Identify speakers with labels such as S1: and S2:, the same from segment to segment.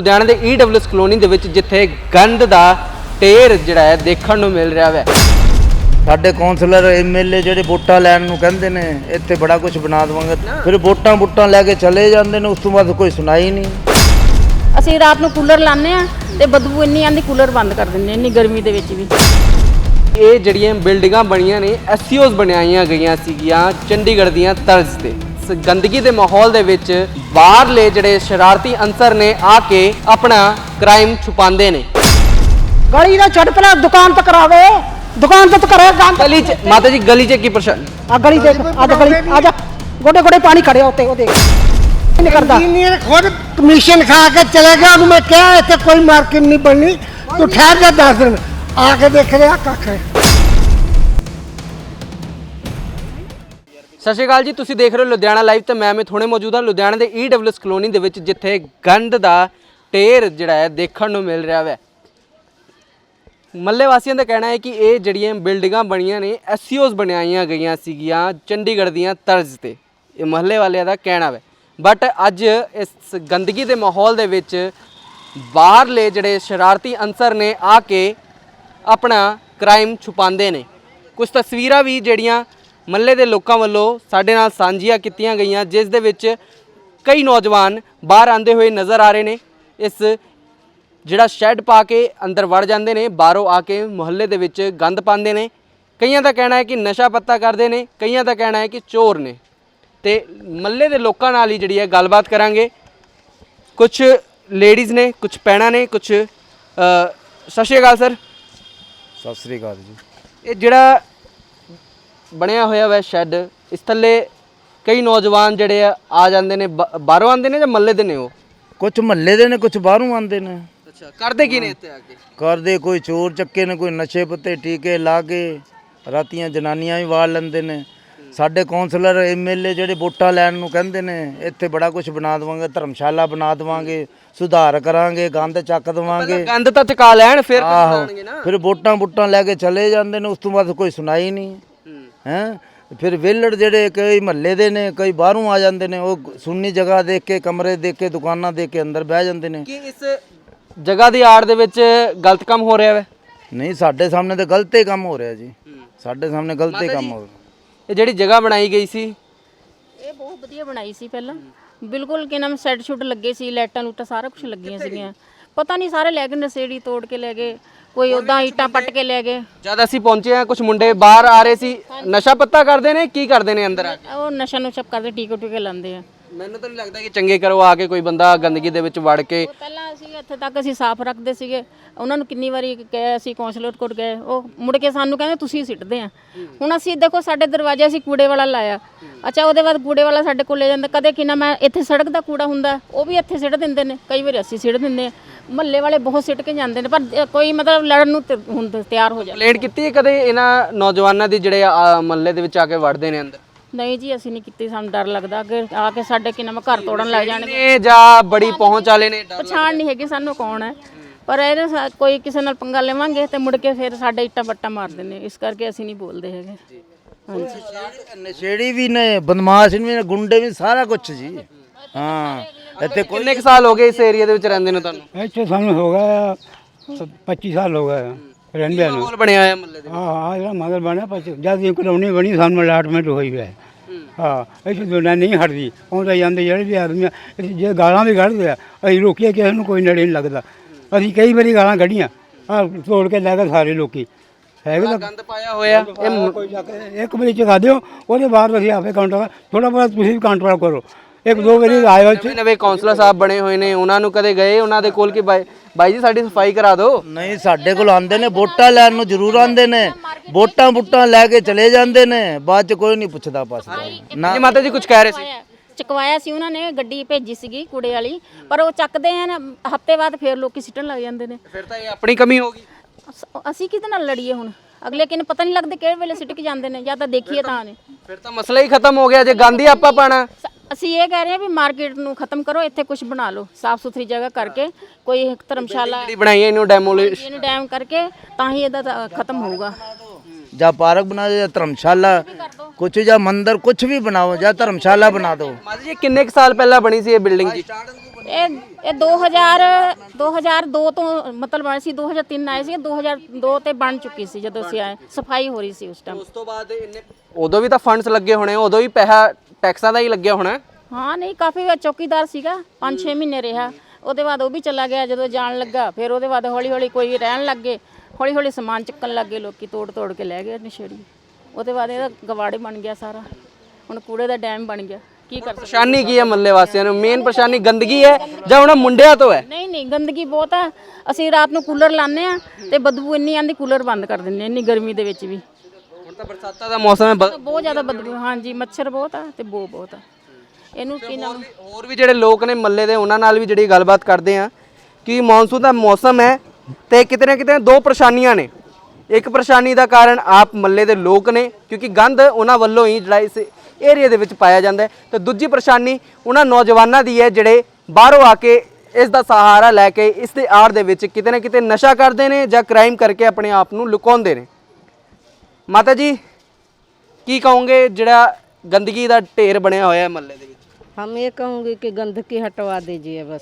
S1: ਲੁਧਿਆਣਾ ਦੇ EWS colony ਦੇ ਵਿੱਚ ਜਿੱਥੇ ਗੰਦ ਦਾ ਢੇਰ ਜਿਹੜਾ ਹੈ ਦੇਖਣ ਨੂੰ ਮਿਲ ਰਿਹਾ ਹੈ
S2: ਸਾਡੇ ਕੌਂਸਲਰ ਐਮਐਲਏ ਜਿਹੜੇ ਵੋਟਾਂ ਲੈਣ ਨੂੰ ਕਹਿੰਦੇ ਨੇ ਇੱਥੇ ਬੜਾ ਕੁਝ ਬਣਾ ਦਵਾਂਗੇ। ਫਿਰ ਵੋਟਾਂ ਵੋਟਾਂ ਲੈ ਕੇ ਚਲੇ ਜਾਂਦੇ ਨੇ ਉਸ ਤੋਂ ਬਾਅਦ ਕੋਈ ਸੁਣਾਈ ਨਹੀਂ।
S3: ਅਸੀਂ ਰਾਤ ਨੂੰ ਕੂਲਰ ਲਾਉਂਦੇ ਆ ਤੇ ਬਦਬੂ ਇੰਨੀ ਆਂਦੀ ਕੂਲਰ ਬੰਦ ਕਰ ਦਿੰਦੇ ਇੰਨੀ ਗਰਮੀ ਦੇ ਵਿੱਚ ਵੀ।
S1: ਇਹ ਜਿਹੜੀਆਂ ਬਿਲਡਿੰਗਾਂ ਬਣੀਆਂ ਨੇ ਐਸਸੀਓਜ਼ ਬਣਾਈਆਂ ਗਈਆਂ ਸੀਗੀਆਂ ਚੰਡੀਗੜ੍ਹ ਦੀਆਂ ਤਰਜ਼ ਤੇ। ਗੰਦਗੀ ਦੇ ਮਾਹੌਲ ਦੇ ਵਿੱਚ ਬਾਹਰਲੇ ਜਿਹੜੇ ਸ਼ਰਾਰਤੀ ਅੰਸਰ ਨੇ ਆ ਕੇ ਆਪਣਾ ਕ੍ਰਾਈਮ ਛੁਪਾਉਂਦੇ ਨੇ।
S4: ਗਲੀ ਦਾ ਛੱਡ ਪਹਿਲਾਂ ਦੁਕਾਨ ਤੱਕ ਰਾਵੇ ਦੁਕਾਨ ਤੋਂ ਕਰੇ ਕੰਮ
S1: ਗਲੀ ਚ ਮਾਤਾ ਜੀ ਗਲੀ ਚ ਕੀ ਪਰੇਸ਼ਾਨ
S4: ਆ ਗਲੀ ਦੇਖ ਆ ਜਾ ਗਲੀ ਆ ਜਾ। ਗੋਡੇ ਗੋਡੇ ਪਾਣੀ ਖੜਿਆ ਉੱਤੇ ਉਹ ਦੇਖ। ਨਹੀਂ ਕਰਦਾ।
S5: ਇੰਜੀਨੀਅਰ ਖੁਦ ਕਮਿਸ਼ਨ ਖਾ ਕੇ ਚਲੇ ਗਿਆ ਉਹਨੂੰ ਮੈਂ ਕਿਹਾ ਇੱਥੇ ਕੋਈ ਮਾਰਕੀਟ ਨਹੀਂ ਬਣਨੀ। ਤੂੰ ਠਹਿਰ ਜਾ 10 ਦਿਨ। ਆ ਕੇ ਦੇਖ ਰਿਹਾ ਕੱਖ।
S1: ਸਤਿ ਸ਼੍ਰੀ ਅਕਾਲ ਜੀ, ਤੁਸੀਂ ਦੇਖ ਰਹੇ ਹੋ ਲੁਧਿਆਣਾ ਲਾਈਵ ਤੇ ਮੈਂ ਅਮਿਤ, ਹੁਣੇ ਮੌਜੂਦ ਹਾਂ ਲੁਧਿਆਣਾ ਦੇ ਈਡਬਲਯੂਐਸ ਕਲੋਨੀ ਦੇ ਵਿੱਚ, ਜਿੱਥੇ ਗੰਦ ਦਾ ਢੇਰ ਜਿਹੜਾ ਹੈ ਦੇਖਣ ਨੂੰ ਮਿਲ ਰਿਹਾ ਹੈ ਮੱਲੇ ਵਾਸੀਆਂ ਦਾ ਕਹਿਣਾ ਹੈ ਕਿ ਇਹ ਜਿਹੜੀਆਂ ਬਿਲਡਿੰਗਾਂ ਬਣੀਆਂ ਨੇ ਐਸਸੀਓਜ਼ ਬਣਾਈਆਂ ਗਈਆਂ ਸੀਗੀਆਂ ਚੰਡੀਗੜ੍ਹ ਦੀਆਂ ਤਰਜ਼ ਤੇ। ਇਹ ਮਹੱਲੇ ਵਾਲਿਆਂ ਦਾ ਕਹਿਣਾ ਹੈ ਬਟ ਅੱਜ ਇਸ ਗੰਦਗੀ ਦੇ ਮਾਹੌਲ ਦੇ ਵਿੱਚ ਬਾਹਰਲੇ ਜਿਹੜੇ ਸ਼ਰਾਰਤੀ ਅੰਸਰ ਨੇ ਆ ਕੇ ਆਪਣਾ ਕ੍ਰਾਈਮ ਛੁਪਾਉਂਦੇ ਨੇ। ਕੁਝ ਤਸਵੀਰਾਂ ਵੀ ਜਿਹੜੀਆਂ ਮੱਲੇ ਦੇ ਲੋਕਾਂ ਵੱਲੋਂ ਸਾਡੇ ਨਾਲ ਸਾਂਝੀਆਂ ਕੀਤੀਆਂ ਗਈਆਂ ਜਿਸ ਦੇ ਵਿੱਚ ਕਈ ਨੌਜਵਾਨ ਬਾਹਰ ਆਂਦੇ ਹੋਏ ਨਜ਼ਰ ਆ ਰਹੇ ਨੇ। ਇਸ ਜਿਹੜਾ ਸ਼ੈੱਡ ਪਾ ਕੇ ਅੰਦਰ ਵੜ ਜਾਂਦੇ ਨੇ ਬਾਹਰੋਂ ਆ ਕੇ ਮੁਹੱਲੇ ਦੇ ਵਿੱਚ ਗੰਦ ਪਾਉਂਦੇ ਨੇ। ਕਈਆਂ ਦਾ ਕਹਿਣਾ ਹੈ ਕਿ ਨਸ਼ਾ ਪੱਤਾ ਕਰਦੇ ਨੇ ਕਈਆਂ ਦਾ ਕਹਿਣਾ ਹੈ ਕਿ ਚੋਰ ਨੇ। ਤੇ ਮੱਲੇ ਦੇ ਲੋਕਾਂ ਨਾਲ ਹੀ ਜਿਹੜੀ ਹੈ ਗੱਲਬਾਤ ਕਰਾਂਗੇ। ਕੁਝ ਲੇਡੀਜ਼ ਨੇ ਕੁਝ ਪੈਣਾ ਨੇ ਕੁਝ ਸਤਿ ਸ਼੍ਰੀ ਅਕਾਲ ਸਰ।
S2: ਸਤਿ ਸ੍ਰੀ ਅਕਾਲ ਜੀ।
S1: ਇਹ ਜਿਹੜਾ ਬਣਿਆ ਹੋਇਆ ਵੈ ਸ਼ੈੱਡ। ਇਸ ਥੱਲੇ ਕਈ ਨੌਜਵਾਨ ਜਿਹੜੇ ਆ ਆ ਜਾਂਦੇ ਨੇ ਬ- ਬਾਹਰੋਂ ਆਉਂਦੇ ਨੇ ਜਾਂ ਮੱਲੇ ਦੇ ਨੇ ਉਹ?
S2: ਕੁਝ ਮਹੱਲੇ ਦੇ ਨੇ ਕੁਝ ਬਾਹਰੋਂ ਆਉਂਦੇ ਨੇ।
S1: ਅੱਛਾ ਕਰਦੇ ਕੀ ਨੇ ਇੱਥੇ ਆ ਕੇ?
S2: ਕਰਦੇ ਕੋਈ ਚੋਰ ਚੱਕੇ ਨੇ ਕੋਈ ਨਸ਼ੇ ਪੱਤੇ ਟੀਕੇ ਲਾ ਕੇ ਰਾਤੀਆਂ ਜਨਾਨੀਆਂ ਵੀ ਵਾਲ ਲੈਂਦੇ ਨੇ। ਸਾਡੇ ਕੌਂਸਲਰ ਐਮਐਲਏ ਜਿਹੜੇ ਵੋਟਾਂ ਲੈਣ ਨੂੰ ਕਹਿੰਦੇ ਨੇ ਇੱਥੇ ਬੜਾ ਕੁਝ ਬਣਾ ਦਵਾਂਗੇ ਧਰਮਸ਼ਾਲਾ ਬਣਾ ਦਵਾਂਗੇ ਸੁਧਾਰ ਕਰਾਂਗੇ ਗੰਦ ਚੱਕ ਦਵਾਂਗੇ।
S1: ਗੰਦ ਤਾਂ ਚਕਾ ਲੈਣ ਫਿਰ
S2: ਆਹੋ
S1: ਨਾ।
S2: ਫਿਰ ਵੋਟਾਂ ਵੋਟਾਂ ਲੈ ਕੇ ਚਲੇ ਜਾਂਦੇ ਨੇ ਉਸ ਤੋਂ ਬਾਅਦ ਕੋਈ ਸੁਣਾਈ ਨਹੀਂ।
S1: ਹੂੰ।
S2: ਹੈ ਫਿਰ ਵਿਹਲੜ ਜਿਹੜੇ ਕਈ ਮਹੱਲੇ ਦੇ ਨੇ ਕਈ ਬਾਹਰੋਂ ਆ ਜਾਂਦੇ ਨੇ ਉਹ ਸੁੰਨੀ ਜਗ੍ਹਾ ਦੇਖ ਕੇ ਕਮਰੇ ਦੇਖ ਕੇ ਦੁਕਾਨਾਂ ਦੇਖ ਕੇ ਅੰਦਰ ਬਹਿ ਜਾਂਦੇ ਨੇ।
S1: ਕੀ ਇਸ ਜਗ੍ਹਾ ਦੀ ਆੜ ਦੇ ਵਿੱਚ ਗਲਤ ਕੰਮ ਹੋ ਰਿਹਾ ਵੈ?
S2: ਨਹੀਂ ਸਾਡੇ ਸਾਹਮਣੇ ਤਾਂ ਗਲਤ ਹੀ ਕੰਮ ਹੋ ਰਿਹਾ ਜੀ। ਸਾਡੇ ਸਾਹਮਣੇ ਗਲਤ ਹੀ ਕੰਮ ਹੋ ਰਿਹਾ।
S1: ਇਹ ਜਿਹੜੀ ਜਗ੍ਹਾ ਬਣਾਈ ਗਈ ਸੀ?
S3: ਇਹ ਬਹੁਤ ਵਧੀਆ ਬਣਾਈ ਸੀ ਪਹਿਲਾਂ। ਬਿਲਕੁਲ ਕਿ ਨਾਮ ਸੈੱਟ ਸ਼ੁੱਟ ਲੱਗੇ ਸੀ ਲਾਈਟਾਂ ਲੂਟਾਂ ਸਾਰਾ ਕੁਝ ਲੱਗੀਆਂ ਸੀਗੀਆਂ। ਪਤਾ ਨਹੀਂ ਸਾਰੇ ਲੈ ਗਏ ਨਸੇੜੀ ਤੋੜ ਕੇ ਲੈ ਗਏ ਕੋਈ ਉਦਾਂ ਇੱਟਾਂ ਪੱਟ ਕੇ ਲੈ ਗਏ।
S1: ਜਦ ਅਸੀਂ ਪਹੁੰਚੇ ਆ ਕੁਝ ਮੁੰਡੇ ਬਾਹਰ ਆ ਰਹੇ ਸੀ ਨਸ਼ਾ ਪੱਤਾ ਕਰਦੇ ਨੇ ਕੀ ਕਰਦੇ ਨੇ ਅੰਦਰ ਆ ਕੇ?
S3: ਉਹ ਨਸ਼ਾ ਨੁਸ਼ਾ ਕਰਦੇ ਟੀਕੇ ਟੂਕੇ ਲਾਉਂਦੇ ਆ।
S1: ਮੈਨੂੰ ਤਾਂ ਨਹੀਂ ਲੱਗਦਾ ਕਿ ਚੰਗੇ ਕਰੋ ਆ ਕੇ ਕੋਈ ਬੰਦਾ ਗੰਦਗੀ ਦੇ ਵਿੱਚ ਵੜ ਕੇ
S3: ਉਹ ਪਹਿਲਾਂ ਅਸੀਂ ਇੱਥੇ ਤੱਕ ਅਸੀਂ ਸਾਫ਼ ਰੱਖਦੇ ਸੀਗੇ। ਉਹਨਾਂ ਨੂੰ ਕਿੰਨੀ ਵਾਰੀ ਕਹੇ ਅਸੀਂ ਕੌਂਸਲਰ ਕੋਲ ਗਏ। ਉਹ ਮੁੜ ਕੇ ਸਾਨੂੰ ਕਹਿੰਦੇ ਤੁਸੀਂ ਸਿੱਟਦੇ ਆ। ਹੁਣ ਅਸੀਂ ਦੇਖੋ ਸਾਡੇ ਦਰਵਾਜ਼ੇ ਅਸੀਂ ਕੂੜੇ ਵਾਲਾ ਲਾਇਆ। ਅੱਛਾ ਉਹਦੇ ਬਾਅਦ ਕੂੜੇ ਵਾਲਾ ਸਾਡੇ ਕੋਲ ਲੈ ਜਾਂਦਾ। ਕਦੇ ਕਿਨਾ ਮੈਂ ਇੱਥੇ ਸੜਕ ਦਾ ਕੂੜਾ ਹੁੰਦਾ ਉਹ ਵੀ ਇੱਥੇ ਸਿੱਟ ਦਿੰਦੇ ਨੇ। ਕਈ ਵਾਰੀ ਅਸੀਂ ਸਿੱਟ ਦਿੰਦੇ ਆ। ਮਹੱਲੇ ਵਾਲੇ ਬਹੁਤ ਸਿੱਟ ਕੇ ਜਾਂਦੇ ਨੇ ਪਰ ਅ, ਕੋਈ ਮਤਲਬ ਲੜਨ ਨੂੰ ਤੇ ਹੁੰਦੇ ਤਿਆਰ ਹੋ ਜਾਂਦੇ।
S1: ਕੰਪਲੇਂਟ ਕੀਤੀ ਹੈ ਕਦੇ ਇਹਨਾਂ ਨੌਜਵਾਨਾਂ ਦੀ ਜਿਹੜੇ ਮਹੱਲੇ ਦੇ ਵਿੱਚ ਆ ਕੇ ਵੜਦੇ ਨੇ ਅੰਦਰ?
S3: ਨਹੀਂ ਜੀ ਅਸੀਂ ਨਹੀਂ ਕੀਤੀ ਸਾਨੂੰ ਡਰ ਲੱਗਦਾ। ਕਿ ਆ ਕੇ ਸਾਡੇ ਕਿਨਾ ਮੈਂ ਘਰ ਤੋੜਨ ਲੱਗ ਜਾਣਗੇ।
S1: ਨੇ ਜਾਂ ਬੜੀ ਪਹੁੰਚ ਵਾਲੇ ਨੇ ਡਰ
S3: ਪਛਾਣ ਨਹੀਂ ਹੈਗੀ ਸਾਨੂੰ ਕੌਣ ਹੈ। ਪਰ ਇਹਨੇ ਸਾ- ਕੋਈ ਕਿਸੇ ਨਾਲ ਪੰਗਾ ਲਵਾਂਗੇ ਤੇ ਮੁੜ ਕੇ ਫਿਰ ਸਾਡੇ ਇੱਟਾਂ ਬੱਟਾ ਮਾਰ ਦਿੰਦੇ ਇਸ ਕਰਕੇ ਅਸੀਂ ਨਹੀਂ ਬੋਲਦੇ ਹੈਗੇ। ਹਾਂਜੀ।
S2: ਨਸ਼ੇੜੀ ਵੀ ਨੇ ਬਦਮਾਸ਼ ਵੀ ਨੇ ਗੁੰਡੇ ਵੀ ਸਾਰਾ ਕੁਝ ਜੀ। ਹਾਂ। ਇੱਥੇ
S1: ਕਿੰਨੇ ਕੁ ਸਾਲ ਹੋ ਗਏ ਇਸ ਏਰੀਆ ਦੇ ਵਿੱਚ ਰਹਿੰਦੇ ਨੇ ਤੁਹਾਨੂੰ?
S6: ਇੱਥੇ ਸਾਨੂੰ ਹੋ ਗਿਆ 25 ਸਾਲ ਹੋ ਗਏ। ਰਹਿੰਦੇ ਨੂੰ।
S1: ਮਾਹੌਲ ਬਣਿਆ ਹੋਇਆ ਮਹੱਲੇ ਦੇ
S6: ਹਾਂ ਹਾਂ ਜਿਹੜਾ ਮਗਰ ਬਣਿਆ ਪਛ ਜਦ ਇਹ ਕਲੋਨੀ ਬਣੀ ਸਾਨੂੰ ਅਲਾਟਮੈਂਟ ਹੋਈ ਹੈ। ਹਾਂ। ਇੱਥੇ ਦੁਨੀਆ ਨਹੀਂ ਹਟਦੀ। ਆਉਂਦੇ ਜਾਂਦੇ ਜਿਹੜੇ ਵੀ ਆਦਮੀ ਆ, ਅਸੀਂ ਜੇ ਗਾਲਾਂ ਵੀ ਕੱਢਦੇ ਆ ਅਸੀਂ ਰੋਕੀਏ ਕਿਸੇ ਨੂੰ ਕੋਈ ਨੜੇ ਨਹੀਂ ਲੱਗਦਾ। ਅਸੀਂ ਕਈ ਵਾਰੀ ਗਾਲਾਂ ਕੱਢੀਆਂ ਆ ਤੋੜ ਕੇ ਲੈ ਗਏ ਸਾਰੇ ਲੋਕੀ। ਹੈਗੇ ਤਾਂ
S1: ਗੰਦ ਪਾਇਆ ਹੋਇਆ ਇਹ ਮ-
S6: ਕੋਈ ਜਾ ਕੇ ਇੱਕ ਵਾਰੀ ਚਗਾ ਦਿਓ ਉਹਦੇ ਬਾਅਦ ਅਸੀਂ ਆਪੇ ਕਾਊਂਟਰ ਥੋੜਾ ਬਹੁਤ ਤੁਸੀਂ ਵੀ ਕਾਊਂਟਰ ਕਰੋ। ਇੱਕ ਦੋ ਵਾਰੀ ਆਇਓ ਇੱਥੇ
S1: ਨਵੇਂ ਨਵੇਂ ਕਾਉਂਸਲਰ ਸਾਹਿਬ ਬਣੇ ਹੋਏ ਨੇ ਉਹਨਾਂ ਨੂੰ ਕਦੇ ਗਏ ਉਹਨਾਂ ਦੇ ਕੋਲ ਕਿ ਬਾਈ ਬਾਈ ਜੀ ਸਾਡੀ ਸਫ਼ਾਈ ਕਰਾ ਦਿਓ।
S2: ਨਹੀਂ ਸਾਡੇ ਕੋਲ ਆਉਂਦੇ ਨੇ ਵੋਟਾਂ ਲੈਣ ਨੂੰ ਜ਼ਰੂਰ ਆਉਂਦੇ ਨੇ। ਵੋਟਾਂ ਵੋਟਾਂ ਲੈ ਕੇ ਚਲੇ ਜਾਂਦੇ ਨੇ। ਬਾਅਦ ਚ ਕੋਈ ਨਹੀਂ ਪੁੱਛਦਾ ਪਾਸਦਾ ਨਾ
S1: ਜੀ ਮਾਤਾ ਜੀ ਕੁਝ ਕਹਿ ਰਹੇ ਸੀ?
S3: ਚਕਵਾਇਆ ਸੀ ਉਹਨਾਂ ਨੇ ਗੱਡੀ ਭੇਜੀ ਸੀਗੀ ਕੂੜੇ ਵਾਲੀ। ਪਰ ਉਹ ਚੱਕਦੇ ਆ ਨਾ ਹਫ਼ਤੇ ਬਾਅਦ ਫਿਰ ਲੋਕੀ ਸਿੱਟਣ ਲੱਗ ਜਾਂਦੇ ਨੇ।
S1: ਫਿਰ ਤਾਂ ਇਹ ਆਪਣੀ ਕਮੀ ਹੋਗੀ
S3: ਅਸ- ਅਸੀਂ ਕਿਹਦੇ ਨਾਲ ਲੜੀਏ ਹੁਣ? ਅਗਲੇ ਕਿਨ ਪਤਾ ਨਹੀਂ ਲੱਗਦਾ ਕਿਹੜੇ ਵੇਲੇ ਸਿੱਟ ਕੇ ਜਾਂਦੇ ਨੇ ਜਾਂ ਤਾਂ ਦੇਖੀਏ ਤਾਂ ਨੇ।
S1: ਫਿਰ ਤਾਂ ਮਸਲਾ ਹੀ ਖਤਮ ਹੋ ਗਿਆ ਜੇ ਗੰਦ ਹੀ ਆਪਾਂ ਪਾਣਾ।
S3: ਸ- ਅਸੀਂ ਇਹ ਕਹਿ ਰਹੇ ਹਾਂ ਵੀ ਮਾਰਕੀਟ ਨੂੰ ਖਤਮ ਕਰੋ ਇੱਥੇ ਕੁਝ ਬਣਾ ਲਓ ਸਾਫ਼ ਸੁਥਰੀ ਜਗ੍ਹਾ ਕਰਕੇ ਕੋਈ ਇੱਕ ਧਰਮਸ਼ਾਲਾ
S1: ਜਿਹੜੀ ਬਣਾਈ ਹੈ ਇਹਨੂੰ ਡੈਮੋਲਿਸ਼
S3: ਇਹਨੂੰ ਡੈਮ ਕਰਕੇ ਤਾਂ ਹੀ ਇਹਦਾ ਤਾਂ ਖਤਮ ਹੋਊਗਾ।
S2: ਜਾਂ ਪਾਰਕ ਬਣਾ ਦਿਓ ਜਾਂ ਧਰਮਸ਼ਾਲਾ ਕੁਛ ਜਾਂ ਮੰਦਿਰ ਕੁਛ ਵੀ ਬਣਾਓ ਜਾਂ ਧਰਮਸ਼ਾਲਾ ਬਣਾ ਦਿਓ।
S1: ਮਾਤਾ ਜੀ ਇਹ ਕਿੰਨੇ ਕੁ ਸਾਲ ਪਹਿਲਾਂ ਬਣੀ ਸੀ ਇਹ ਬਿਲਡਿੰਗ ਜੀ?
S3: ਇਹ ਇਹ 2000 2002 ਤੋਂ ਮਤਲਬ ਆਏ ਸੀ 2003 ਆਏ ਸੀ 2002 ਤੇ ਬਣ ਚੁੱਕੀ ਸੀ ਜਦੋਂ ਅਸੀਂ ਆਏ ਸਫ਼ਾਈ ਹੋ ਰਹੀ ਸੀ ਉਸ ਟਾਈਮ
S1: ਉਸ ਤੋਂ ਬਾਅਦ ਇਹਨੇ ਉਦੋਂ ਵੀ ਤਾਂ ਫੰਡਸ ਲੱਗੇ ਹੋਣੇ ਉਦੋਂ ਵੀ ਪੈਸਾ ਟੈਕਸਾਂ ਦਾ ਹੀ ਲੱਗਿਆ ਹੋਣਾ।
S3: ਹਾਂ ਨਹੀਂ ਕਾਫੀ ਵਾਰ ਚੌਕੀਦਾਰ ਸੀਗਾ 5-6 ਮਹੀਨੇ ਰਿਹਾ। ਉਹਦੇ ਬਾਅਦ ਉਹ ਵੀ ਚਲਾ ਗਿਆ ਜਦੋਂ ਜਾਣ ਲੱਗਾ ਫਿਰ ਉਹਦੇ ਬਾਅਦ ਹੌਲੀ ਹੌਲੀ ਕੋਈ ਰਹਿਣ ਲੱਗੇ ਹੌਲੀ ਹੌਲੀ ਸਮਾਨ ਚੱਕਣ ਲੱਗੇ ਲੋਕੀ ਤੋੜ ਤੋੜ ਕੇ ਲੈ ਗਏ ਨਸ਼ੇੜੀ ਉਹਦੇ ਬਾਅਦ ਇਹਦਾ ਗਵਾੜੇ ਬਣ ਗਿਆ ਸਾਰਾ। ਹੁਣ ਕੂੜੇ ਦਾ ਡੈਮ ਬਣ ਗਿਆ। ਕੀ ਕਰ
S1: ਪਰੇਸ਼ਾਨੀ ਕੀ ਹੈ ਮੱਲੇ ਵਾਸੀਆਂ ਨੂੰ? ਮੇਨ ਪਰੇਸ਼ਾਨੀ ਗੰਦਗੀ ਹੈ ਜਾਂ ਉਹਨਾਂ ਮੁੰਡਿਆਂ ਤੋਂ ਹੈ?
S3: ਨਹੀਂ ਨਹੀਂ ਗੰਦਗੀ ਬਹੁਤ ਆ। ਅਸੀਂ ਰਾਤ ਨੂੰ ਕੂਲਰ ਲਾਉਂਦੇ ਆ ਤੇ ਬਦਬੂ ਇੰਨੀ ਆਂਦੀ ਕੂਲਰ ਬੰਦ ਕਰ ਦਿੰਦੇ ਇੰਨੀ ਗਰਮੀ ਦੇ ਵਿੱਚ ਵੀ।
S1: ਤਾਂ ਬਰਸਾਤਾਂ ਦਾ ਮੌਸਮ ਹੈ ਬ-
S3: ਬਹੁਤ ਜ਼ਿਆਦਾ ਬਦਬੂ ਹਾਂਜੀ ਮੱਛਰ ਬਹੁਤ ਆ ਤੇ ਬੋ ਬਹੁਤ ਆ। ਇਹਨੂੰ ਕੀ ਨਾਮ?
S1: ਹੋਰ ਵੀ ਜਿਹੜੇ ਲੋਕ ਨੇ ਮੱਲੇ ਦੇ ਉਹਨਾਂ ਨਾਲ ਵੀ ਜਿਹੜੀ ਗੱਲਬਾਤ ਕਰਦੇ ਆ ਕਿ ਮੌਨਸੂਨ ਦਾ ਮੌਸਮ ਹੈ ਤੇ ਕਿਤੇ ਨਾ ਕਿਤੇ ਦੋ ਪਰੇਸ਼ਾਨੀਆਂ ਨੇ। ਇੱਕ ਪਰੇਸ਼ਾਨੀ ਦਾ ਕਾਰਨ ਆਪ ਮੱਲੇ ਦੇ ਲੋਕ ਨੇ ਕਿਉਂਕਿ ਗੰਦ ਉਹਨਾਂ ਵੱਲੋਂ ਹੀ ਜਿਹੜਾ ਇਸ ਏਰੀਆ ਦੇ ਵਿੱਚ ਪਾਇਆ ਜਾਂਦਾ ਹੈ। ਤੇ ਦੂਜੀ ਪਰੇਸ਼ਾਨੀ ਉਹਨਾਂ ਨੌਜਵਾਨਾਂ ਦੀ ਹੈ ਜਿਹੜੇ ਬਾਹਰੋਂ ਆ ਕੇ ਇਸ ਦਾ ਸਹਾਰਾ ਲੈ ਕੇ ਇਸ ਦੇ ਆੜ ਦੇ ਵਿੱਚ ਕਿਤੇ ਨਾ ਕਿਤੇ ਨਸ਼ਾ ਕਰਦੇ ਨੇ ਜਾਂ ਕ੍ਰਾਈਮ ਕਰਕੇ ਆਪਣੇ ਆਪ ਨੂੰ ਲੁਕਾਉਂਦੇ ਨੇ। ਮਾਤਾ ਜੀ ਕੀ ਕਹੋਗੇ ਜਿਹੜਾ ਗੰਦਗੀ ਦਾ ਢੇਰ ਬਣਿਆ ਹੋਇਆ ਹੈ ਮੱਲੇ ਦੇ ਵਿੱਚ
S7: हम ये कहूँगी कि गंदगी हटवा दीजिए बस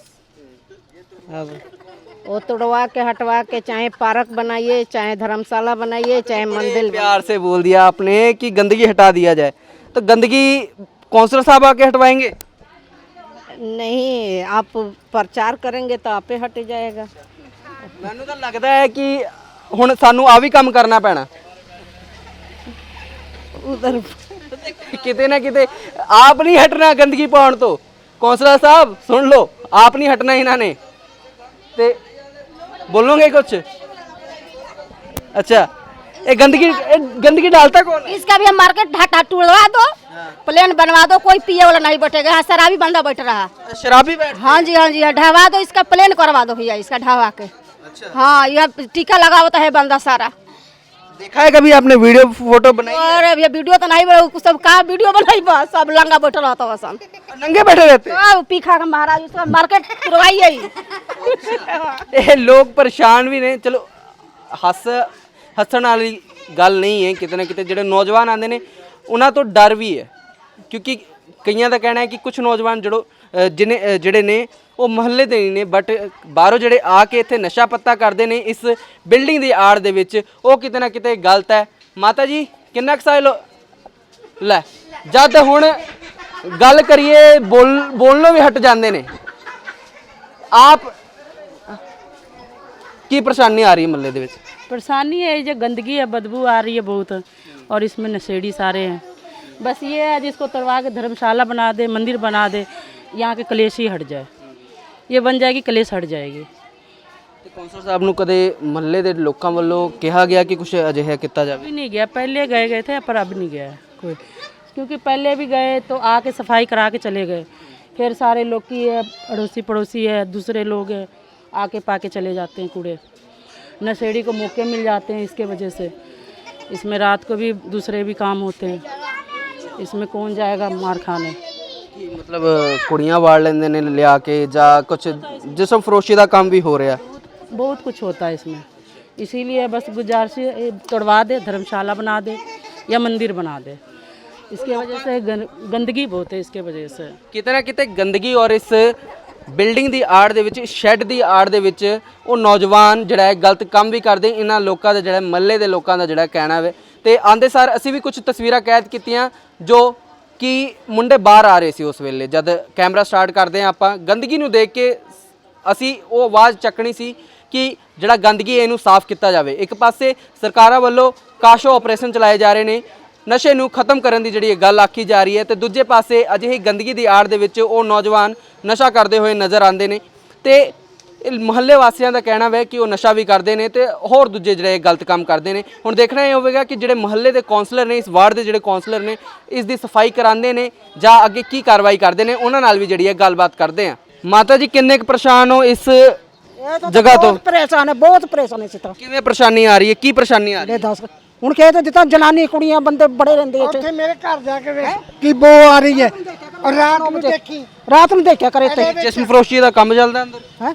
S7: अब वो तोड़वा के हटवा के चाहे पार्क बनाइए चाहे धर्मशाला बनाइए चाहे मंदिर
S1: प्यार से बोल दिया आपने कि गंदगी हटा दिया जाए तो गंदगी काउंसलर साहब आके हटवाएंगे
S7: नहीं आप प्रचार करेंगे तो आपे हट जाएगा
S1: ਮੈਨੂੰ ਤਾਂ ਲੱਗਦਾ ਹੈ ਕਿ ਹੁਣ ਸਾਨੂੰ ਆ ਵੀ ਕੰਮ ਕਰਨਾ ਪੈਣਾ
S7: उधर।
S1: कितने ना आप नहीं हटना गंदगी तो। कौंसलर साहब सुन लो आप नहीं हटना इन्होंने बोलोगे कुछ? अच्छा गंदगी गंदगी डालता कौन है?
S8: इसका भी हम मार्केट ढाटा दो प्लेन बनवा दो कोई पिए वाला नहीं बैठेगा यहाँ शराबी बंदा बैठ रहा। अच्छा,
S1: शराबी बैठ
S8: हाँ जी हाँ जी हाँ ढहवा दो इसका प्लेन करवा दो भैया इसका ढहवा के। अच्छा। हाँ यह टीका लगा होता है बंदा सारा।
S1: देखा है कभी आपने वीडियो फोटो बनाई
S8: और अब ये वीडियो तो नहीं बना सब का वीडियो बनाई बा सब लंगा बैठल रहता है सन
S1: नंगे बैठे रहते हैं।
S8: अब पी खा के महाराज उसका मार्केट तुरवाइए ही
S1: ਇਹ ਲੋਕ ਪਰੇਸ਼ਾਨ ਵੀ ਨੇ ਚਲੋ ਹੱਸ ਹੱਸਣ ਵਾਲੀ ਗੱਲ ਨਹੀਂ ਹੈ ਕਿਤੇ ਨਾ ਕਿਤੇ ਜਿਹੜੇ ਨੌਜਵਾਨ ਆਉਂਦੇ ਨੇ ਉਹਨਾਂ ਤੋਂ ਡਰ ਵੀ ਹੈ ਕਿਉਂਕਿ ਕਈਆਂ ਦਾ ਕਹਿਣਾ ਹੈ ਕਿ ਕੁਝ ਨੌਜਵਾਨ ਜਿਹੜੋ ਅ, ਜਿਹਨੇ ਅ, ਜਿਹੜੇ ਨੇ ਉਹ ਮਹੱਲੇ ਦੇ ਨਹੀਂ ਨੇ ਬਟ ਬਾਹਰੋਂ ਜਿਹੜੇ ਆ ਕੇ ਇੱਥੇ ਨਸ਼ਾ ਪੱਤਾ ਕਰਦੇ ਨੇ ਇਸ ਬਿਲਡਿੰਗ ਦੀ ਆੜ ਦੇ ਵਿੱਚ ਉਹ ਕਿਤੇ ਨਾ ਕਿਤੇ ਗਲਤ ਹੈ ਮਾਤਾ ਜੀ ਕਿੰਨਾ ਕੁ ਸਾਲ ਹੋ- ਲੈ ਜਦ ਹੁਣ ਗੱਲ ਕਰੀਏ ਬੋਲ ਬੋਲਣੋਂ ਵੀ ਹਟ ਜਾਂਦੇ ਨੇ ਆਪ ਕੀ ਪਰੇਸ਼ਾਨੀ ਆ ਰਹੀ ਹੈ ਮਹੱਲੇ ਦੇ ਵਿੱਚ
S9: परेशानी है ये जो गंदगी है बदबू आ रही है बहुत और इसमें नशेड़ी सारे हैं बस ये है जिसको तोड़वा के धर्मशाला बना दे मंदिर बना दे यहाँ के कलेश ही हट जाए ये बन जाएगी कलेश हट जाएगी
S1: ਤੇ ਕੌਂਸਲਰ ਸਾਹਿਬ ਨੂੰ ਕਦੇ ਮਹੱਲੇ ਦੇ ਲੋਕਾਂ ਵੱਲੋਂ ਕਿਹਾ ਗਿਆ ਕਿ ਕੁਝ ਅਜਿਹਾ ਕੀਤਾ ਜਾਵੇ
S9: अभी नहीं गया पहले गए गए थे पर अब नहीं गया है कोई क्योंकि पहले भी गए तो आके सफाई करा के चले गए फिर सारे लोग की है अड़ोसी पड़ोसी है दूसरे लोग हैं आके पाके चले जाते हैं कूड़े नशेड़ी को मौके मिल जाते हैं इसके वजह से इसमें रात को भी दूसरे भी काम होते हैं इसमें कौन जाएगा मार खाने
S1: ਕਿ ਮਤਲਬ ਕੁੜੀਆਂ ਵਾੜ ਲੈਂਦੇ ਨੇ ਲਿਆ ਕੇ ਜਾਂ ਕੁਝ ਜਿਸਮ ਫਰੋਸ਼ੀ ਦਾ ਕੰਮ ਵੀ ਹੋ ਰਿਹਾ
S9: बहुत कुछ होता है इसमें इसीलिए बस गुजारिश है, ये तोड़वा दे धर्मशाला बना दे या मंदिर बना दे इसके वजह से गन, गंदगी बहुत है इसके वजह से
S1: ਕਿਤੇ ਨਾ ਕਿਤੇ ਗੰਦਗੀ ਔਰ ਇਸ ਬਿਲਡਿੰਗ ਦੀ ਆੜ ਦੇ ਵਿੱਚ ਸ਼ੈੱਡ ਦੀ ਆੜ ਦੇ ਵਿੱਚ ਉਹ ਨੌਜਵਾਨ ਜਿਹੜਾ ਹੈ ਗਲਤ ਕੰਮ ਵੀ ਕਰਦੇ ਇਹਨਾਂ ਲੋਕਾਂ ਦਾ ਜਿਹੜਾ ਮੱਲੇ ਦੇ ਲੋਕਾਂ ਦਾ ਜਿਹੜਾ ਕਹਿਣਾ ਹੈ ਤੇ ਆਂਦੇ ਸਾਰ ਅਸੀਂ ਵੀ ਕੁਝ ਤਸਵੀਰਾਂ ਕੈਦ ਕੀਤੀਆਂ ਜੋ ਕਿ ਮੁੰਡੇ ਬਾਹਰ ਆ ਰਹੇ ਸੀ ਉਸ ਵੇਲੇ, ਜਦ ਕੈਮਰਾ ਸਟਾਰਟ ਕਰਦੇ ਆ ਆਪਾਂ, ਗੰਦਗੀ ਨੂੰ ਦੇਖ ਕੇ ਅਸੀਂ ਉਹ ਆਵਾਜ਼ ਚੱਕਣੀ ਸੀ ਕਿ ਜਿਹੜਾ ਗੰਦਗੀ ਹੈ ਇਹਨੂੰ ਸਾਫ਼ ਕੀਤਾ ਜਾਵੇ। ਇੱਕ ਪਾਸੇ ਸਰਕਾਰਾਂ ਵੱਲੋਂ ਕਾਸ਼ੋ ਆਪਰੇਸ਼ਨ ਚਲਾਏ ਜਾ ਰਹੇ ਨੇ, ਨਸ਼ੇ ਨੂੰ ਖਤਮ ਕਰਨ ਦੀ ਜਿਹੜੀ ਗੱਲ ਆਖੀ ਜਾ ਰਹੀ ਹੈ ਤੇ ਦੂਜੇ ਪਾਸੇ ਅਜਿਹੀ ਗੰਦਗੀ ਦੀ ਆੜ ਦੇ ਵਿੱਚ ਉਹ ਨੌਜਵਾਨ ਨਸ਼ਾ ਕਰਦੇ ਹੋਏ ਨਜ਼ਰ ਆਉਂਦੇ ਨੇ ਤੇ ਮੁਹੱਲੇ ਵਾਸੀਆਂ ਦਾ ਕਹਿਣਾ ਹੈ ਕਿ ਉਹ ਨਸ਼ਾ ਵੀ ਕਰਦੇ ਨੇ ਤੇ ਹੋਰ ਦੂਜੇ ਜਿਹੜੇ ਗਲਤ ਕੰਮ ਕਰਦੇ ਨੇ। ਹੁਣ ਦੇਖਣਾ ਇਹ ਹੋਵੇਗਾ ਕਿ ਜਿਹੜੇ ਮੁਹੱਲੇ ਦੇ ਕਾਉਂਸਲਰ ਨੇ ਇਸ ਵਾਰਡ ਦੇ ਜਿਹੜੇ ਕਾਉਂਸਲਰ ਨੇ ਇਸ ਦੀ ਸਫ਼ਾਈ ਕਰਾਉਂਦੇ ਨੇ ਜਾਂ ਅੱਗੇ ਕੀ ਕਾਰਵਾਈ ਕਰਦੇ ਨੇ ਉਹਨਾਂ ਨਾਲ ਵੀ ਜਿਹੜੀ ਹੈ ਗੱਲਬਾਤ ਕਰਦੇ ਆ। ਮਾਤਾ ਜੀ ਕਿੰਨੇ ਕੁ ਪਰੇਸ਼ਾਨ ਹੋ ਇਸ ਜਗ੍ਹਾ ਤੋਂ?
S4: ਬਹੁਤ ਪਰੇਸ਼ਾਨ ਹੈ ਬਹੁਤ ਪਰੇਸ਼ਾਨ ਹੈ ਇਸ ਤਰ੍ਹਾਂ
S1: ਕਿਵੇਂ ਪਰੇਸ਼ਾਨੀ ਆ ਰਹੀ ਹੈ? ਕੀ ਪਰੇਸ਼ਾਨੀ ਆ ਰਹੀ ਹੈ?
S4: ਦੱਸ ਹੁਣ ਕਹੇ ਤਾਂ ਜਿੱਦਾਂ ਜਨਾਨੀ ਕੁੜੀਆਂ ਬੰਦੇ ਬੜੇ ਰਹਿੰਦੇ ਇੱਥੇ।
S5: ਉੱਥੇ ਮੇਰੇ ਘਰ ਜਾ ਕੇ ਵੇਖ ਕੀ ਬੋ ਆ ਰਹੀ ਹੈ। ਔਰ ਰਾਤ ਨੂੰ ਦੇਖੀ
S4: ਰਾਤ ਨੂੰ ਦੇਖਿਆ ਕਰੇ ਇੱਥੇ।
S1: ਜਿਸਮ ਫਰੋਸ਼ੀ ਦਾ ਕੰਮ ਚੱਲਦਾ ਅੰਦਰ?
S4: ਹੈ?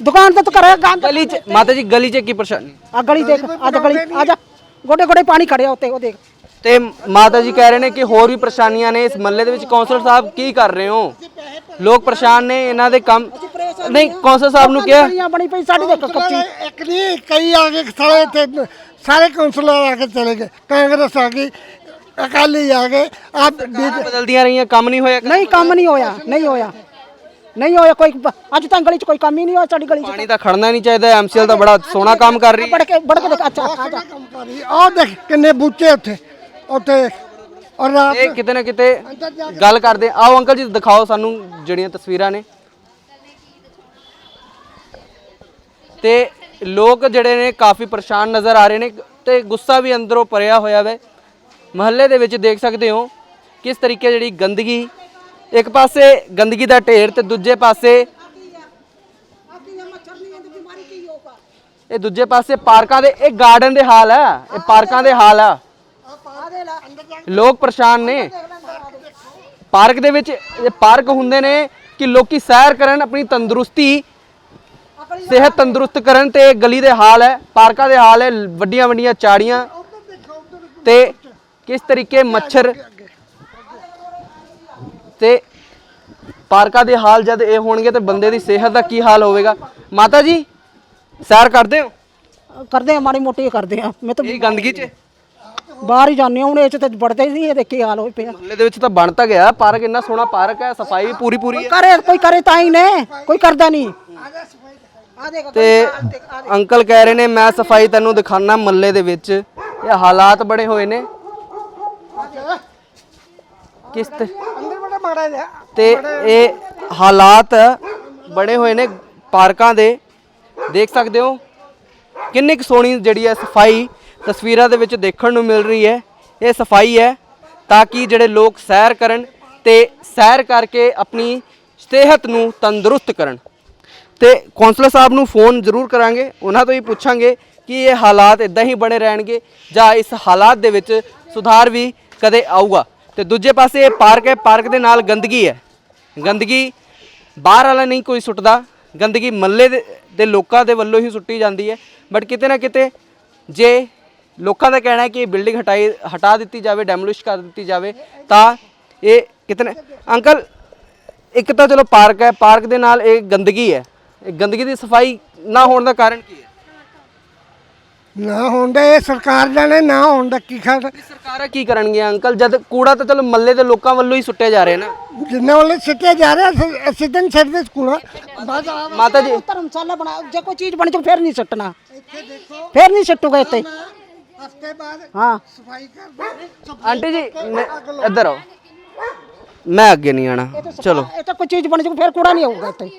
S4: ਦੁਕਾਨ ਤੋਂ ਤੂੰ ਕਰਿਆ ਗੰਦ
S1: ਗਲੀ ਚ ਮਾਤਾ ਜੀ ਗਲੀ ਚ ਕੀ ਪਰੇਸ਼ਾਨੀ?
S4: ਆ ਗਲੀ ਦੇਖ ਅੱਜ ਗਲੀ ਆ ਜਾ। ਗੋਡੇ ਗੋਡੇ ਪਾਣੀ ਖੜਿਆ ਉੱਤੇ ਉਹ ਦੇਖ।
S1: ਤੇ ਮਾਤਾ ਜੀ ਕਹਿ ਰਹੇ ਨੇ ਕਿ ਹੋਰ ਵੀ ਪਰੇਸ਼ਾਨੀਆਂ ਨੇ ਇਸ ਮਹੱਲੇ ਦੇ ਵਿੱਚ ਕੌਂਸਲਰ ਸਾਹਿਬ ਕੀ ਕਰ ਰਹੇ ਹੋ? ਲੋਕ ਪਰੇਸ਼ਾਨ ਨੇ ਇਹਨਾਂ ਦੇ ਕੰਮ ਨਹੀਂ ਕੌਂਸਲਰ ਸਾਹਿਬ ਨੂੰ ਕਿਹਾ
S4: ਬਣੀ ਪਈ ਸਾਡੀ ਦੇਖ ਕੱਚੀ।
S5: ਇੱਕ ਨਹੀਂ ਕਈ ਆ ਕੇ ਸਾਰੇ ਇੱਥੇ ਸਾਰੇ ਕੌਂਸਲਰ ਆ ਕੇ ਚਲੇ ਗਏ ਕਾਂਗਰਸ ਆ ਗਈ ਅਕਾਲੀ ਆ ਗਏ ਆਪ
S1: ਬਦਲਦੀਆਂ ਰਹੀਆਂ ਕੰਮ ਨਹੀਂ ਹੋਇਆ
S4: ਨਹੀਂ ਕੰਮ ਨਹੀਂ ਹੋਇਆ ਨਹੀਂ ਹੋਇਆ। ਨਹੀਂ ਹੋਇਆ ਕੋਈ ਅੱਜ ਤੱਕ ਗਲੀ 'ਚ ਕੋਈ ਕੰਮ ਹੀ ਨਹੀਂ ਹੋਇਆ ਸਾਡੀ ਗਲੀ 'ਚ
S1: ਪਾਣੀ ਤਾਂ ਖੜਨਾ ਨਹੀਂ ਚਾਹੀਦਾ ਐਮਸੀਐਲ ਤਾਂ ਬੜਾ ਸੋਹਣਾ ਕੰਮ ਕਰ ਰਹੀ ਹੈ।
S4: ਬੜ ਕੇ ਬੜ ਕੇ ਦੇਖ ਅੱਛਾ ਆ ਜਾ।
S5: ਕੰਮ ਕਰ ਰਹੀ ਆ ਦੇਖ ਕਿੰਨੇ ਬੂਟੇ ਉੱਥੇ ਉੱਥੇ ਔਰ ਰਾਤ
S1: ਇਹ ਕਿਤੇ ਨਾ ਕਿਤੇ ਗੱਲ ਕਰਦੇ ਆਓ ਅੰਕਲ ਜੀ ਦਿਖਾਓ ਸਾਨੂੰ ਜਿਹੜੀਆਂ ਤਸਵੀਰਾਂ ਨੇ। ਤੇ ਲੋਕ ਜਿਹੜੇ ਨੇ ਕਾਫੀ ਪਰੇਸ਼ਾਨ ਨਜ਼ਰ ਆ ਰਹੇ ਨੇ ਤੇ ਗੁੱਸਾ ਵੀ ਅੰਦਰੋਂ ਭਰਿਆ ਹੋਇਆ ਵੈ। ਮਹੱਲੇ ਦੇ ਵਿੱਚ ਦੇਖ ਸਕਦੇ ਹੋ ਕਿਸ ਤਰੀਕੇ ਜਿਹੜੀ ਗੰਦਗੀ ਇੱਕ ਪਾਸੇ ਗੰਦਗੀ ਦਾ ਢੇਰ ਤੇ ਦੂਜੇ ਪਾਸੇ ਇਹ ਦੂਜੇ ਪਾਸੇ ਪਾਰਕਾਂ ਦੇ ਇਹ ਗਾਰਡਨ ਦੇ ਹਾਲ ਹੈ ਇਹ ਪਾਰਕਾਂ ਦੇ ਹਾਲ ਆ। ਲੋਕ ਪਰੇਸ਼ਾਨ ਨੇ। ਪਾਰਕ ਦੇ ਵਿੱਚ ਇਹ ਪਾਰਕ ਹੁੰਦੇ ਨੇ ਕਿ ਲੋਕੀ ਸੈਰ ਕਰਨ, ਆਪਣੀ ਤੰਦਰੁਸਤੀ, ਸਿਹਤ ਤੰਦਰੁਸਤ ਕਰਨ ਤੇ ਗਲੀ ਦੇ ਹਾਲ ਹੈ। ਪਾਰਕਾਂ ਦੇ ਹਾਲ ਹੈ ਵੱਡੀਆਂ ਵੱਡੀਆਂ ਚਾੜੀਆਂ ਤੇ ਕਿਸ ਤਰੀਕੇ ਮੱਛਰ ਤੇ ਪਾਰਕਾਂ ਦੇ ਹਾਲ ਜਦ ਇਹ ਹੋਣਗੇ ਤੇ ਬੰਦੇ ਦੀ ਸਿਹਤ ਦਾ ਕੀ ਹਾਲ ਹੋਵੇਗਾ? ਮਾਤਾ ਜੀ ਸੈਰ ਕਰਦੇ ਹੋ?
S4: ਕਰਦੇ ਆ ਮਾੜੀ ਮੋਟੀ ਕਰਦੇ ਆ ਮੈਂ ਤਾਂ
S1: ਇਹ ਗੰਦਗੀ 'ਚ?
S4: ਬਾਹਰ ਹੀ ਜਾਂਦੇ ਹਾਂ ਹੁਣ ਇਹ 'ਚ ਤੇ ਵੜਦੇ ਹੀ ਨਹੀਂ ਇਹ ਦੇਖੀ ਹਾਲ ਹੋਈ ਪਿਆ
S1: ਮਹੱਲੇ ਦੇ ਵਿੱਚ ਤਾਂ ਬਣ ਤਾਂ ਗਿਆ ਪਾਰਕ ਇੰਨਾ ਸੋਹਣਾ ਪਾਰਕ ਹੈ ਸਫ਼ਾਈ ਵੀ ਪੂਰੀ ਪੂਰੀ ਹੈ।
S4: ਕਰੇ ਕੋਈ ਕਰੇ ਤਾਂ ਹੀ ਨੇ ਕੋਈ ਕਰਦਾ ਨਹੀਂ। ਆ ਦੇਖ
S1: ਤੇ ਅੰਕਲ ਕਹਿ ਰਹੇ ਨੇ ਮੈਂ ਸਫ਼ਾਈ ਤੈਨੂੰ ਦਿਖਾਣਾ ਮੱਲੇ ਦੇ ਵਿੱਚ। ਇਹ ਹਾਲਾਤ ਬੜੇ ਹੋਏ ਨੇ। ਕਿਸ ਤੇ
S5: ਅੰਦਰ ਬੜਾ ਮਾੜਾ ਜਿਹਾ।
S1: ਤੇ ਇਹ ਹਾਲਾਤ ਬਣੇ ਹੋਏ ਨੇ ਪਾਰਕਾਂ ਦੇ। ਦੇਖ ਸਕਦੇ ਹੋ ਕਿੰਨੀ ਕੁ ਸੋਹਣੀ ਜਿਹੜੀ ਹੈ ਸਫ਼ਾਈ ਤਸਵੀਰਾਂ ਦੇ ਵਿੱਚ ਦੇਖਣ ਨੂੰ ਮਿਲ ਰਹੀ ਹੈ। ਇਹ ਸਫ਼ਾਈ ਹੈ ਤਾਂ ਕਿ ਜਿਹੜੇ ਲੋਕ ਸੈਰ ਕਰਨ ਤੇ ਸੈਰ ਕਰਕੇ ਆਪਣੀ ਸਿਹਤ ਨੂੰ ਤੰਦਰੁਸਤ ਕਰਨ। ਤੇ ਕੌਂਸਲਰ ਸਾਹਿਬ ਨੂੰ ਫੋਨ ਜ਼ਰੂਰ ਕਰਾਂਗੇ ਉਹਨਾਂ ਤੋਂ ਹੀ ਪੁੱਛਾਂਗੇ ਕਿ ਇਹ ਹਾਲਾਤ ਇਦਾਂ ਹੀ ਬਣੇ ਰਹਿਣਗੇ ਜਾਂ ਇਸ ਹਾਲਾਤ ਦੇ ਵਿੱਚ ਸੁਧਾਰ ਵੀ ਕਦੇ ਆਊਗਾ। ਤੇ ਦੂਜੇ ਪਾਸੇ ਇਹ ਪਾਰਕ ਹੈ, ਪਾਰਕ ਦੇ ਨਾਲ ਗੰਦਗੀ ਹੈ। ਗੰਦਗੀ ਬਾਹਰ ਵਾਲਾ ਨਹੀਂ ਕੋਈ ਸੁੱਟਦਾ, ਗੰਦਗੀ ਮੱਲੇ ਦੇ ਦੇ ਲੋਕਾਂ ਦੇ ਵੱਲੋਂ ਹੀ ਸੁੱਟੀ ਜਾਂਦੀ ਹੈ। ਬਟ ਕਿਤੇ ਨਾ ਕਿਤੇ ਜੇ ਲੋਕਾਂ ਦਾ ਕਹਿਣਾ ਹੈ ਕਿ ਇਹ ਬਿਲਡਿੰਗ ਹਟਾਈ, ਹਟਾ ਦਿੱਤੀ ਜਾਵੇ ਡੈਮੋਲਿਸ਼ ਕਰ ਦਿੱਤੀ ਜਾਵੇ, ਤਾਂ ਇਹ ਕਿਤਨੇ ਅੰਕਲ, ਇੱਕ ਤਾਂ ਚਲੋ ਪਾਰਕ ਹੈ, ਪਾਰਕ ਦੇ ਨਾਲ ਇਹ ਗੰਦਗੀ ਹੈ। ਇਹ ਗੰਦਗੀ ਦੀ ਸਫ਼ਾਈ ਨਾ ਹੋਣ ਦਾ ਕਾਰਨ ਕੀ ਹੈ?
S5: ਨਾ ਹੁੰਦਾ ਇਹ ਸਰਕਾਰ ਜਾਣੇ ਨਾ ਹੁੰਦਾ ਕੀ ਖਾਸ
S1: ਸਰਕਾਰਾਂ ਕੀ ਕਰਨਗੀਆਂ ਅੰਕਲ? ਜਦ ਕੂੜਾ ਤਾਂ ਚਲੋ ਮੱਲੇ ਦੇ ਲੋਕਾਂ ਵੱਲੋਂ ਹੀ ਸੁੱਟਿਆ ਜਾ ਰਿਹਾ ਨਾ।
S5: ਜਿੰਨੇ ਵਾਲੇ ਸਿੱਟੇ ਜਾ ਰਹੇ ਅਸੀਂ ਸਿੱਧਨ ਛੱਡਦੇ ਸਕੂਲ। ਬਾਅਦ ਆ
S1: ਮਾਤਾ ਜੀ।
S4: ਧਰਮਸ਼ਾਲਾ ਬਣਾ ਜੇ ਕੋਈ ਚੀਜ਼ ਬਣ ਜਾ ਫਿਰ ਨਹੀਂ ਸੱਟਣਾ। ਫਿਰ ਨਹੀਂ ਸੱਟੂਗਾ ਇੱਥੇ।
S5: ਹਫ਼ਤੇ ਬਾਅਦ
S4: ਹਾਂ।
S5: ਸਫ਼ਾਈ ਕਰਦੇ
S1: ਆਂਟੀ ਜੀ ਮੈਂ- ਇੱਧਰ ਆਓ। ਮੈਂ ਅੱਗੇ ਨਹੀਂ ਆਣਾ। ਚਲੋ।
S4: ਇੱਥੇ ਕੋਈ ਚੀਜ਼ ਬਣ ਜਾ ਫਿਰ ਕੂੜਾ ਨਹੀਂ ਆਊਗਾ ਇੱਥੇ।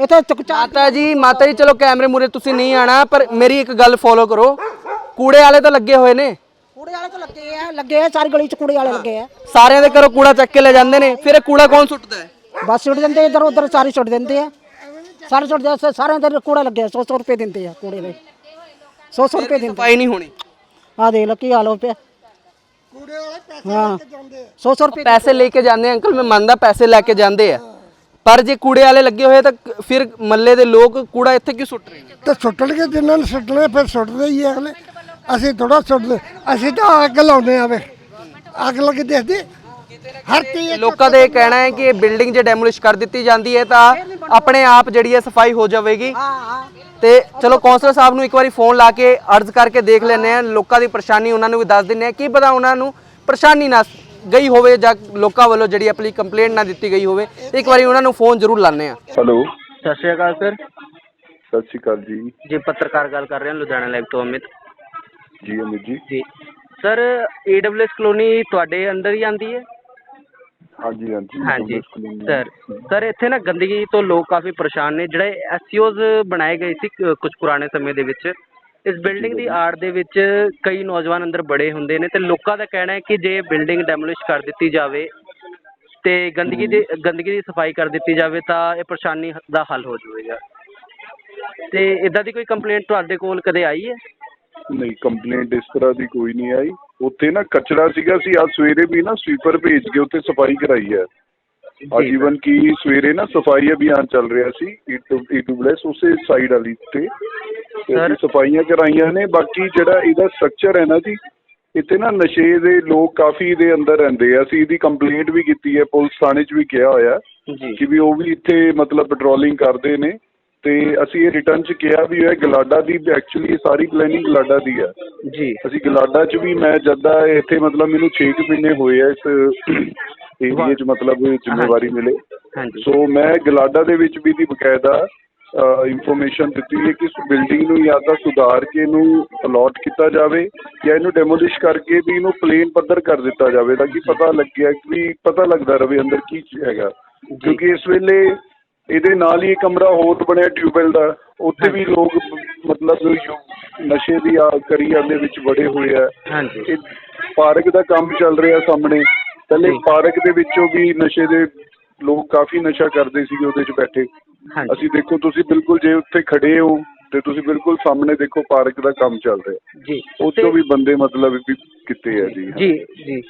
S4: ਇੱਥੇ ਚੁੱਕ ਚਾ
S1: ਮਾਤਾ ਜੀ ਮਾਤਾ ਜੀ ਚਲੋ ਕੈਮਰੇ ਮੂਰੇ ਤੁਸੀਂ ਨਹੀਂ ਆਣਾ ਪਰ ਮੇਰੀ ਇੱਕ ਗੱਲ ਫੋਲੋ ਕਰੋ। ਕੂੜੇ ਵਾਲੇ ਤਾਂ ਲੱਗੇ ਹੋਏ ਨੇ।
S4: ਕੂੜੇ ਵਾਲੇ ਤਾਂ ਲੱਗੇ ਆ ਲੱਗੇ ਆ ਸਾਰੀ ਗਲੀ 'ਚ ਕੂੜੇ ਵਾਲੇ ਲੱਗੇ ਆ।
S1: ਸਾਰਿਆਂ ਦੇ ਘਰੋਂ ਕੂੜਾ ਚੱਕ ਕੇ ਲੈ ਜਾਂਦੇ ਨੇ। ਫਿਰ ਇਹ ਕੂੜਾ ਕੌਣ ਸੁੱਟਦਾ ਹੈ?
S4: ਬਸ ਸੁੱਟ ਦਿੰਦੇ ਇਧਰ ਉਧਰ ਸਾਰੇ ਸੁੱਟ ਦਿੰਦੇ ਆ। ਸਾਰੇ ਸੁੱਟ ਦਿੰਦੇ ਸਾਰਿਆਂ ਦੇ ਕੂੜਾ ਲੱਗਿਆ 100 100 ਰੁਪਏ ਦਿੰਦੇ ਆ ਕੂੜੇ ਦੇ। 100 100 ਰੁਪਏ ਦਿੰਦੇ
S1: ਸਫ਼ਾਈ ਨਹੀਂ ਹੋਣੀ।
S4: ਆ ਦੇਖ ਲੋ ਕੀ ਹਾਲ ਹੋ ਪਿਆ
S5: ਕੂੜੇ ਵਾਲੇ ਪੈਸੇ
S4: ਹਾਂ। 100 100 ਰੁਪਏ
S1: ਪੈਸੇ ਲੈ ਕੇ ਜਾਂਦੇ ਆ ਅੰਕਲ ਮੈਂ ਮੰਨਦਾ ਪੈਸੇ ਲੈ ਕੇ ਜਾਂਦੇ ਆ। ਪਰ ਜੇ ਕੂੜੇ ਵਾਲੇ ਲੱਗੇ ਹੋਏ ਤਾਂ ਕ- ਫਿਰ ਮੱਲੇ ਦੇ ਲੋਕ ਕੂੜਾ ਇੱਥੇ ਕਿਉਂ ਸੁੱਟ ਰਹੇ ਨੇ?
S5: ਤੇ ਸੁੱਟਣਗੇ ਜਿਨ੍ਹਾਂ ਨੇ ਸੁੱਟਣੇ ਫਿਰ ਸੁੱਟਦੇ ਹੀ ਆ ਅਗਲੇ ਅਸੀਂ ਥੋੜਾ ਸੁੱਟਦੇ ਅਸੀਂ ਤਾਂ ਅੱਗ ਲਾਉਂਦੇ ਆ ਵੇ। ਅੱਗ ਲੱਗੀ ਦੇਖਦੇ ਹਰ ਚੀਜ਼
S1: ਲੋਕਾਂ ਦਾ ਇਹ ਕਹਿਣਾ ਹੈ ਕਿ ਇਹ ਬਿਲਡਿੰਗ ਜੇ ਡੈਮੋਲਿਸ਼ ਕਰ ਦਿੱਤੀ ਜਾਂਦੀ ਹੈ ਤਾਂ ਆਪਣੇ ਆਪ ਜਿਹੜੀ ਹੈ ਸਫ਼ਾਈ ਹੋ ਜਾਵੇਗੀ। ਤੇ ਚਲੋ ਕੌਂਸਲਰ ਸਾਹਿਬ ਨੂੰ ਇੱਕ ਵਾਰੀ ਫੋਨ ਲਾ ਕੇ ਅਰਜ਼ ਕਰਕੇ ਦੇਖ ਲੈਂਦੇ ਆ ਲੋਕਾਂ ਦੀ ਪਰੇਸ਼ਾਨੀ ਉਹਨਾਂ ਨੂੰ ਵੀ ਦੱਸ ਦਿੰਦੇ ਆ ਕੀ ਪਤਾ ਉਹਨਾਂ ਨੂੰ ਪਰੇਸ਼ਾਨੀ ਨਾ ਗਈ ਹੋਵੇ ਜਾਂ ਲੋਕਾਂ ਵੱਲੋਂ ਜਿਹੜੀ ਆਪਣੀ ਕੰਪਲੇਂਟ ਨਾ ਦਿੱਤੀ ਗਈ ਹੋਵੇ ਇੱਕ ਵਾਰੀ ਉਹਨਾਂ ਨੂੰ ਫੋਨ ਜ਼ਰੂਰ ਲਾਣੇ ਆ
S10: ਹੈਲੋ
S1: ਸਤਿ ਸ਼੍ਰੀ ਅਕਾਲ ਸਰ।
S10: ਸਤਿ ਸ਼੍ਰੀ ਅਕਾਲ ਜੀ।
S1: ਜੀ ਪੱਤਰਕਾਰ ਗੱਲ ਕਰ ਰਹੇ ਹਾਂ ਲੁਧਿਆਣਾ ਲਾਈਵ ਤੋਂ ਅਮਿਤ।
S10: ਜੀ ਅਮਿਤ ਜੀ।
S1: ਜੀ। ਸਰ ਏਡਬਲਯੂਐਸ ਕਲੋਨੀ ਤੁਹਾਡੇ ਅੰਦਰ ਹੀ ਆਂਦੀ ਹੈ?
S10: ਹਾਂਜੀ ਹਾਂਜੀ।
S1: ਹਾਂਜੀ। ਸਰ ਸਰ ਇੱਥੇ ਨਾ ਗੰਦਗੀ ਤੋਂ ਲੋਕ ਕਾਫੀ ਪਰੇਸ਼ਾਨ ਨੇ। ਜਿਹੜੇ ਐਸਸੀਓਜ਼ ਬਣਾਏ ਗਏ ਸੀ ਕੁਝ ਪੁਰਾਣੇ ਸਮੇਂ ਦੇ ਵਿੱਚ ਇਸ ਬਿਲਡਿੰਗ ਦੀ ਆੜ ਦੇ ਵਿੱਚ ਕਈ ਨੌਜਵਾਨ ਅੰਦਰ ਬੜੇ ਹੁੰਦੇ ਨੇ ਤੇ ਲੋਕਾਂ ਦਾ ਕਹਿਣਾ ਹੈ ਕਿ ਜੇ ਬਿਲਡਿੰਗ ਡੈਮੋਲਿਸ਼ ਕਰ ਦਿੱਤੀ ਜਾਵੇ ਤੇ ਗੰਦਗੀ ਦੀ ਗੰਦਗੀ ਦੀ ਸਫ਼ਾਈ ਕਰ ਦਿੱਤੀ ਜਾਵੇ ਤਾਂ ਇਹ ਪਰੇਸ਼ਾਨੀ ਦਾ ਹੱਲ ਹੋ ਜਾਵੇਗਾ। ਤੇ ਇਦਾਂ ਦੀ ਕੋਈ ਕੰਪਲੇਂਟ ਤੁਹਾਡੇ ਕੋਲ ਕਦੇ ਆਈ ਹੈ?
S10: ਨਹੀਂ ਕੰਪਲੇਂਟ ਇਸ ਤਰ੍ਹਾਂ ਦੀ ਕੋਈ ਨਹੀਂ ਆਈ। ਉੱਥੇ ਨਾ ਕਚਰਾ ਸੀਗਾ ਸੀ ਅੱਜ ਸਵੇਰੇ ਵੀ ਨਾ ਸਵੀਪਰ ਭੇਜ ਕੇ ਉੱਥੇ ਸਫ਼ਾਈ ਕਰਾਈ ਹੈ। ਅੱਜ ਈਵਨ ਕੀ ਸਵੇਰੇ ਨਾ ਸਫ਼ਾਈ ਅਭਿਆਨ ਚੱਲ ਰਿਹਾ ਸੀ ਈਟੂ ਈਟੂ ਬਲੈਸ ਉਸੇ ਸਾਈਡ ਵਾਲੀ ਤੇ। ਅਸੀਂ ਸਫਾਈਆਂ ਕਰਾਈਆਂ ਨੇ ਬਾਕੀ ਜਿਹੜਾ ਇਹਦਾ ਸਟਰਕਚਰ ਹੈ ਨਾ ਜੀ ਇੱਥੇ ਨਾ ਨਸ਼ੇ ਦੇ ਲੋਕ ਕਾਫੀ ਦੇ ਅੰਦਰ ਰਹਿੰਦੇ ਆ। ਅਸੀਂ ਇਹਦੀ ਕੰਪਲੇਂਟ ਵੀ ਕੀਤੀ ਹੈ ਪੁਲਿਸ ਥਾਣੇ 'ਚ ਵੀ ਕਿਹਾ ਹੋਇਆ
S1: ਜੀ।
S10: ਕਿ ਵੀ ਉਹ ਵੀ ਇੱਥੇ ਮਤਲਬ ਪੈਟਰੋਲਿੰਗ ਕਰਦੇ ਨੇ ਤੇ ਅਸੀਂ ਇਹ ਰਿਟਰਨ 'ਚ ਕਿਹਾ ਵੀ ਇਹ ਗਲਾਡਾ ਦੀ ਐਕਚੁਅਲੀ ਸਾਰੀ ਪਲੈਨਿੰਗ ਗਲਾਡਾ ਦੀ ਹੈ
S1: ਜੀ।
S10: ਅਸੀਂ ਗਲਾਡਾ 'ਚ ਵੀ ਮੈਂ ਜਦਾਂ ਇੱਥੇ ਮਤਲਬ ਮੈਨੂੰ 6 ਕੁ ਮਹੀਨੇ ਹੋਏ ਆ ਇਸ ਏਰੀਏ 'ਚ ਮਤਲਬ ਜ਼ਿੰਮੇਵਾਰੀ ਮਿਲੇ।
S1: ਹਾਂਜੀ।
S10: ਸੋ ਮੈਂ ਗਲਾਡਾ ਦੇ ਵਿੱਚ ਵੀ ਦੀ ਬਕਾਇਦਾ ਇਨਫੋਰਮੇਸ਼ਨ ਦਿੱਤੀ ਹੈ ਕਿ ਇਸ ਬਿਲਡਿੰਗ ਨੂੰ ਜਾਂ ਤਾਂ ਸੁਧਾਰ ਕੇ ਇਹਨੂੰ ਅਲਾਟ ਕੀਤਾ ਜਾਵੇ ਜਾਂ ਇਹਨੂੰ ਡੈਮੋਲਿਸ਼ ਕਰਕੇ ਵੀ ਇਹਨੂੰ ਪਲੇਨ ਪੱਧਰ ਕਰ ਦਿੱਤਾ ਜਾਵੇ ਤਾਂ ਕਿ ਪਤਾ ਲੱਗਿਆ ਕਿ ਪਤਾ ਲੱਗਦਾ ਰਵੇ ਅੰਦਰ ਕੀ ਹੈਗਾ। ਕਿਉਂਕਿ ਇਸ ਵੇਲੇ ਇਹਦੇ ਨਾਲ ਹੀ ਕਮਰਾ ਹੋਰ ਬਣਿਆ ਟਿਊਬਵੈਲ ਦਾ। ਉੱਥੇ ਵੀ ਲੋਕ ਮਤਲਬ ਨਸ਼ੇ ਦੀ ਆ ਕਰੀ ਦੇ ਵਿੱਚ ਵੜੇ ਹੋਏ ਆ।
S1: ਹਾਂਜੀ।
S10: ਇਹ ਪਾਰਕ ਦਾ ਕੰਮ ਚੱਲ ਰਿਹਾ ਸਾਹਮਣੇ। ਪਹਿਲੇ ਪਾਰਕ ਦੇ ਵਿੱਚੋਂ ਵੀ ਨਸ਼ੇ ਦੇ ਲੋਕ ਕਾਫੀ ਨਸ਼ਾ ਕਰਦੇ ਸੀਗੇ ਉਹਦੇ 'ਚ ਬੈਠੇ।
S1: ਹਾਂਜੀ।
S10: ਅਸੀਂ ਦੇਖੋ ਤੁਸੀਂ ਬਿਲਕੁਲ ਜੇ ਉੱਥੇ ਖੜੇ ਹੋ ਤੇ ਤੁਸੀਂ ਬਿਲਕੁਲ ਸਾਹਮਣੇ ਦੇਖੋ ਪਾਰਕ ਦਾ ਕੰਮ ਚੱਲ ਰਿਹਾ।
S1: ਜੀ।
S10: ਉੱਥੋਂ ਵੀ ਬੰਦੇ ਮਤਲਬ ਵੀ ਕਿੱਥੇ ਆ ਜੀ।
S1: ਜੀ ਜੀ।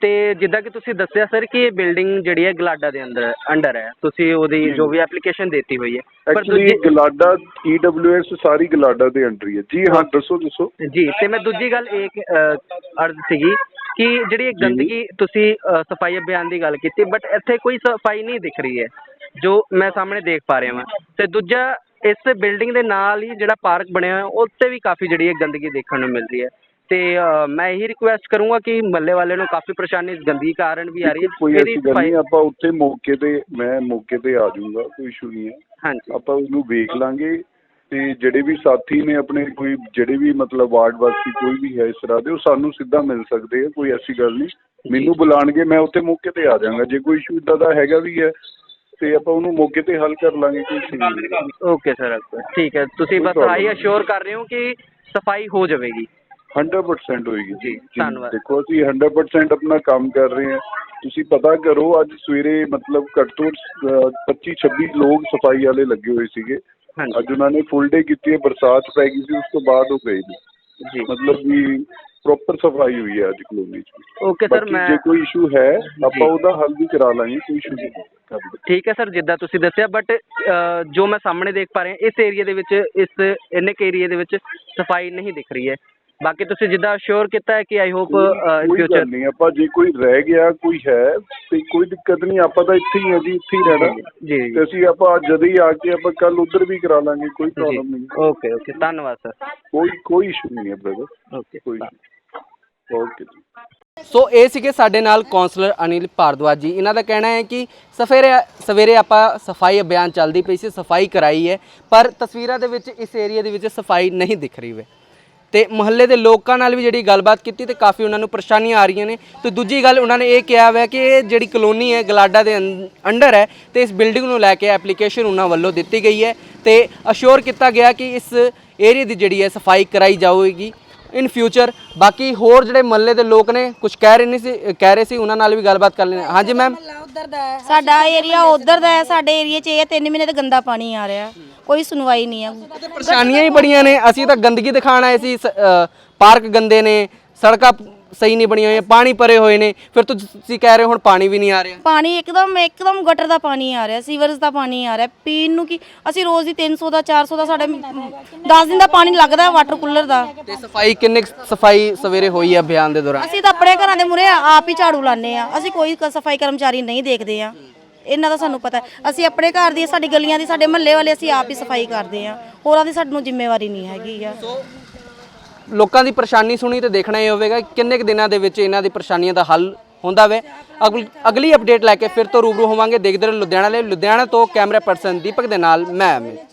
S1: ਤੇ ਜਿੱਦਾਂ ਕਿ ਤੁਸੀਂ ਦੱਸਿਆ ਸਰ ਕਿ ਇਹ ਬਿਲਡਿੰਗ ਜਿਹੜੀ ਹੈ ਗਲਾਡਾ ਦੇ ਅੰਦਰ ਅੰਡਰ ਹੈ। ਤੁਸੀਂ ਉਹਦੀ ਜੋ। ਵੀ ਐਪਲੀਕੇਸ਼ਨ ਦਿੱਤੀ ਹੋਈ ਹੈ। ਪਰ
S10: ਐਕਚੁਅਲੀ
S1: ਦੂਜੀ
S10: ਗਲਾਡਾ ਈਡਬਲਯੂਐਸ ਸਾਰੀ ਗਲਾਡਾ ਦੇ ਅੰਡਰ ਹੀ ਹੈ। ਜੀ ਹਾਂ ਦੱਸੋ ਦੱਸੋ।
S1: ਜੀ ਤੇ ਮੈਂ ਦੂਜੀ ਗੱਲ ਇਹ ਕਿ, ਅ, ਅਰਜ਼ ਸੀਗੀ ਕਿ ਜਿਹੜੀ ਇਹ ਗੰਦਗੀ ਤੁਸੀਂ ਅ, ਸਫ਼ਾਈ ਅਭਿਆਨ ਦੀ ਗੱਲ ਕੀਤੀ ਬਟ ਇੱਥੇ ਕੋਈ ਸਫ਼ਾਈ ਨਹੀਂ ਦਿਖ ਰਹੀ ਹੈ। ਜੋ ਮੈਂ ਸਾਹਮਣੇ ਦੇਖ ਪਾ ਰਿਹਾ ਹਾਂ ਤੇ ਦੂਜਾ ਇਸ ਬਿਲਡਿੰਗ ਦੇ ਨਾਲ ਹੀ ਜਿਹੜਾ ਪਾਰਕ ਬਣਿਆ ਹੋਇਆ ਉੱਤੇ ਵੀ ਕਾਫੀ ਜਿਹੜੀ ਹੈ ਗੰਦਗੀ ਦੇਖਣ ਨੂੰ ਮਿਲ ਰਹੀ ਹੈ। ਤੇ ਮੈਂ ਇਹੀ ਰਿਕੁਐਸਟ ਕਰੂੰਗਾ ਕਿ ਮੱਲੇ ਵਾਲੇ ਨੂੰ ਕਾਫੀ ਪਰੇਸ਼ਾਨੀ ਇਸ ਗੰਦਗੀ ਕਾਰਨ ਵੀ ਆ ਰਹੀ ਹੈ
S10: ਕੋਈ
S1: ਇਹਦੀ
S10: ਐਸੀ ਗੱਲ
S1: ਸਫ਼ਾਈ
S10: ਨਹੀਂ ਆਪਾਂ ਉੱਥੇ ਮੌਕੇ ਤੇ ਮੈਂ ਮੌਕੇ ਤੇ ਆ ਜਾਊਂਗਾ ਕੋਈ ਇਸ਼ੂ ਨਹੀਂ ਹੈ।
S1: ਹਾਂਜੀ।
S10: ਆਪਾਂ ਉਹਨੂੰ ਵੇਖ ਲਾਂਗੇ ਤੇ ਜਿਹੜੇ ਵੀ ਸਾਥੀ ਨੇ ਆਪਣੇ ਕੋਈ ਜਿਹੜੇ ਵੀ ਮਤਲਬ ਵਾਰਡ ਵਾਸੀ ਕੋਈ ਵੀ ਹੈ ਇਸ ਤਰ੍ਹਾਂ ਦੇ ਉਹ ਸਾਨੂੰ ਸਿੱਧਾ ਮਿਲ ਸਕਦੇ ਆ ਕੋਈ ਐਸੀ ਗੱਲ ਨਹੀਂ। ਮੈਨੂੰ ਬੁਲਾਣਗੇ ਮੈਂ ਉੱਥੇ ਮੌਕੇ ਤੇ ਆ ਜਾਵਾਂਗਾ ਜੇ ਕੋਈ ਇਸ਼ੂ ਇੱਦਾਂ ਦਾ ਹੈਗਾ ਵੀ ਹੈ ਤੇ ਆਪਾਂ ਉਹਨੂੰ ਮੌਕੇ ਤੇ ਹੱਲ ਕਰ ਲਾਂਗੇ ਕੋਈ ਇਸ਼ੂ ਨਹੀਂ।
S1: ਓਕੇ ਸਰ ਠੀਕ ਹੈ। ਤੁਸੀਂ ਬਸ
S10: problem
S1: ਆਹੀ
S10: ਨਹੀਂ।
S1: ਅਸ਼ੋਰ ਕਰ ਰਹੇ ਹੋ ਕਿ ਸਫ਼ਾਈ ਹੋ ਜਾਵੇਗੀ।
S10: 100% ਹੋਏਗੀ।
S1: ਜੀ, ਧੰਨਵਾਦ।
S10: ਦੇਖੋ ਅਸੀਂ 100% ਆਪਣਾ ਕੰਮ ਕਰ ਰਹੇ ਹਾਂ। ਤੁਸੀਂ ਪਤਾ ਕਰੋ ਅੱਜ ਸਵੇਰੇ ਮਤਲਬ ਘੱਟ ਤੋਂ 25 26 ਲੋਕ ਸਫ਼ਾਈ ਵਾਲੇ ਲੱਗੇ ਹੋਏ ਸੀਗੇ।
S1: ਹਾਂਜੀ।
S10: ਅੱਜ ਉਹਨਾਂ ਨੇ ਫੁੱਲ ਡੇ ਕੀਤੀ ਹੈ ਬਰਸਾਤ ਪੈ ਗਈ ਸੀ ਉਸ ਤੋਂ ਬਾਅਦ ਉਹ ਗਏ ਨੇ।
S1: ਜੀ।
S10: ਮਤਲਬ ਵੀ ਪ੍ਰੋਪਰ ਸਫ਼ਾਈ ਹੋਈ ਹੈ ਅੱਜ ਕਲੋਨੀ 'ਚ
S1: ਓਕੇ ਸਰ
S10: ਬਾਕੀ
S1: ਮੈਂ
S10: ਜੇ ਕੋਈ ਇਸ਼ੂ ਹੈ ਆਪਾਂ ਉਹਦਾ ਹੱਲ ਵੀ ਕਰਾ ਲਾਂਗੇ ਕੋਈ ਇਸ਼ੂ ਨਹੀਂ।
S1: ਠੀਕ ਹੈ ਸਰ ਜਿੱਦਾਂ ਤੁਸੀਂ ਦੱਸਿਆ ਬਟ ਜੋ ਮੈਂ ਸਾਹਮਣੇ ਦੇਖ ਪਾ ਰਿਹਾ ਇਸ ਏਰੀਆ ਦੇ ਵਿੱਚ ਇਸ ਇੰਨੇ ਕੁ ਏਰੀਆ ਦੇ ਵਿੱਚ ਸਫ਼ਾਈ ਨਹੀਂ ਦਿਖ ਰਹੀ ਹੈ। ਬਾਕੀ ਤੁਸੀਂ ਜਿੱਦਾਂ ਅਸ਼ੋਰ ਕੀਤਾ ਹੈ ਕਿ ਆਈ ਹੋਪ ਇਨ
S10: ਕੋਈ
S1: ਫਿਊਚਰ
S10: ਗੱਲ ਨਹੀਂ ਆਪਾਂ ਜੇ ਕੋਈ ਰਹਿ ਗਿਆ ਕੋਈ ਹੈ ਤੇ ਕੋਈ ਦਿੱਕਤ ਨਹੀਂ ਆਪਾਂ ਤਾਂ ਇੱਥੇ ਹੀ ਆ ਜੀ ਇੱਥੇ ਹੀ ਰਹਿਣਾ।
S1: ਜੀ ਜੀ
S10: ਤੇ ਅਸੀਂ ਆਪਾਂ ਜਦ ਹੀ ਆ ਕੇ ਆਪਾਂ ਕੱਲ ਉਧਰ ਵੀ ਕਰਾ ਲਾਂਗੇ ਕੋਈ ਪ੍ਰੋਬਲਮ ਨਹੀਂ।
S1: ਓਕੇ ਓਕੇ ਧੰਨਵਾਦ ਸਰ
S10: ਕੋਈ ਕੋਈ ਇਸ਼ੂ ਨਹੀਂ ਹੈ ਬ੍ਰਦਰ
S1: ਓਕੇ
S10: ਕੋਈ ਓਕੇ ਜੀ।
S1: ਸੋ ਇਹ ਸੀਗੇ ਸਾਡੇ ਨਾਲ ਕਾਉਂਸਲਰ ਅਨਿਲ ਭਾਰਦਵਾਜ ਜੀ। ਇਹਨਾਂ ਦਾ ਕਹਿਣਾ ਹੈ ਕਿ ਸਵੇਰੇ ਸਵੇਰੇ ਆਪਾਂ ਸਫ਼ਾਈ ਅਭਿਆਨ ਚੱਲਦੀ ਪਈ ਸੀ ਸਫ਼ਾਈ ਕਰਾਈ ਹੈ ਪਰ ਤਸਵੀਰਾਂ ਦੇ ਵਿੱਚ ਇਸ ਏਰੀਆ ਦੇ ਵਿੱਚ ਸਫ਼ਾਈ ਨਹੀਂ ਦਿਖ ਰਹੀ ਵੇ। ਤੇ ਮੁਹੱਲੇ ਦੇ ਲੋਕਾਂ ਨਾਲ ਵੀ ਜਿਹੜੀ ਗੱਲਬਾਤ ਕੀਤੀ ਤੇ ਕਾਫੀ ਉਹਨਾਂ ਨੂੰ ਪਰੇਸ਼ਾਨੀਆਂ ਆ ਰਹੀਆਂ ਨੇ। ਤੇ ਦੂਜੀ ਗੱਲ ਉਹਨਾਂ ਨੇ ਇਹ ਕਿਹਾ ਹੋਇਆ ਕਿ ਇਹ ਜਿਹੜੀ ਕਲੋਨੀ ਹੈ ਗਲਾਡਾ ਦੇ ਅੰ- ਅੰਡਰ ਹੈ ਤੇ ਇਸ ਬਿਲਡਿੰਗ ਨੂੰ ਲੈ ਕੇ ਐਪਲੀਕੇਸ਼ਨ ਉਹਨਾਂ ਵੱਲੋਂ ਦਿੱਤੀ ਗਈ ਹੈ ਤੇ ਅਸ਼ੋਰ ਕੀਤਾ ਗਿਆ ਕਿ ਇਸ ਏਰੀਆ ਦੀ ਜਿਹੜੀ ਹੈ ਸਫ਼ਾਈ ਕਰਾਈ ਜਾਵੇਗੀ ਇਨ ਫਿਊਚਰ ਬਾਕੀ ਹੋਰ ਜਿਹੜੇ ਮਹੱਲੇ ਦੇ ਲੋਕ ਨੇ ਕੁਝ ਕਹਿ ਰਹੇ ਨਹੀਂ ਸੀ ਕਹਿ ਰਹੇ ਸੀ ਉਹਨਾਂ ਨਾਲ ਵੀ ਗੱਲਬਾਤ ਕਰ ਲੈਣੇ ਹਾਂਜੀ ਮੈਮ
S8: ਸਾਡਾ ਏਰੀਆ ਉਧਰ ਦਾ ਹੈ ਸਾਡੇ ਏਰੀਆ 'ਚ ਇਹ 3 ਮਹੀਨੇ ਤੇ ਗੰਦਾ ਪਾਣੀ ਆ ਰਿਹਾ। ਕੋਈ ਸੁਣਵਾਈ ਨਹੀਂ ਹੈ
S1: ਪਰੇਸ਼ਾਨੀਆਂ ਹੀ ਬੜੀਆਂ ਨੇ। ਅਸੀਂ ਤਾਂ ਗੰਦਗੀ ਦਿਖਾਣ ਆਏ ਸੀ ਪਾਰਕ ਗੰਦੇ ਨੇ ਸੜਕਾਂ ਸਹੀ ਨਹੀਂ ਬਣੀਆਂ ਹੋਈਆਂ ਪਾਣੀ ਭਰੇ ਹੋਏ ਨੇ। ਫਿਰ ਤੁਸੀਂ ਕਹਿ ਰਹੇ ਹੋ ਹੁਣ ਪਾਣੀ ਵੀ ਨਹੀਂ ਆ ਰਿਹਾ।
S8: ਪਾਣੀ ਇੱਕਦਮ ਇੱਕਦਮ ਗਟਰ ਦਾ ਪਾਣੀ ਆ ਰਿਹਾ ਸੀਵਰੇਜ ਦਾ ਪਾਣੀ ਆ ਰਿਹਾ। ਪੀਣ ਨੂੰ ਕੀ ਅਸੀਂ ਰੋਜ਼ ਦੀ 300 ਦਾ 400 ਦਾ ਸਾਡੇ 10 ਦਿਨ ਦਾ ਪਾਣੀ ਲੱਗਦਾ ਹੈ ਵਾਟਰ ਕੂਲਰ ਦਾ।
S1: ਤੇ ਸਫ਼ਾਈ ਕਿੰਨੇ ਸਫ਼ਾਈ ਸਵੇਰੇ ਹੋਈ ਹੈ ਅਭਿਆਨ ਦੇ ਦੌਰਾਨ?
S8: ਅਸੀਂ ਤਾਂ ਆਪਣੇ ਘਰਾਂ ਦੇ ਮੂਹਰੇ ਆਪ ਹੀ ਝਾੜੂ ਲਾਉਂਦੇ ਆ ਅਸੀਂ ਕੋਈ ਸਫ਼ਾਈ ਕਰਮਚਾਰੀ ਨਹੀਂ ਦੇਖਦੇ ਆ ਇਹਨਾਂ ਦਾ ਸਾਨੂੰ ਪਤਾ। ਅਸੀਂ ਆਪਣੇ ਘਰ ਦੀ ਸਾਡੀ ਗਲੀਆਂ ਦੀ ਸਾਡੇ ਮਹੱਲੇ ਵਾਲੇ ਅਸੀਂ ਆਪ ਹੀ ਸਫ਼ਾਈ ਕਰਦੇ ਆ ਹੋਰਾਂ ਦੀ ਸਾਨੂੰ ਜ਼ਿੰਮੇਵਾਰੀ ਨਹੀਂ ਹੈਗੀ ਆ।
S1: ਲੋਕਾਂ ਦੀ ਪਰੇਸ਼ਾਨੀ ਸੁਣੀ ਤੇ ਦੇਖਣਾ ਇਹ ਹੋਵੇਗਾ ਕਿੰਨੇ ਕੁ ਦਿਨਾਂ ਦੇ ਵਿੱਚ ਇਹਨਾਂ ਦੀ ਪਰੇਸ਼ਾਨੀਆਂ ਦਾ ਹੱਲ ਹੁੰਦਾ ਵੇ। ਅਗਲ- ਅਗਲੀ ਅਪਡੇਟ ਲੈ ਕੇ ਫਿਰ ਤੋਂ ਰੂਬਰੂ ਹੋਵਾਂਗੇ। ਦੇਖਦੇ ਰਹੋ ਲੁਧਿਆਣਾ ਲਈ। ਲੁਧਿਆਣਾ ਤੋਂ ਕੈਮਰਾ ਪਰਸਨ ਦੀਪਕ ਦੇ ਨਾਲ ਮੈਂ ਅਮਿਤ।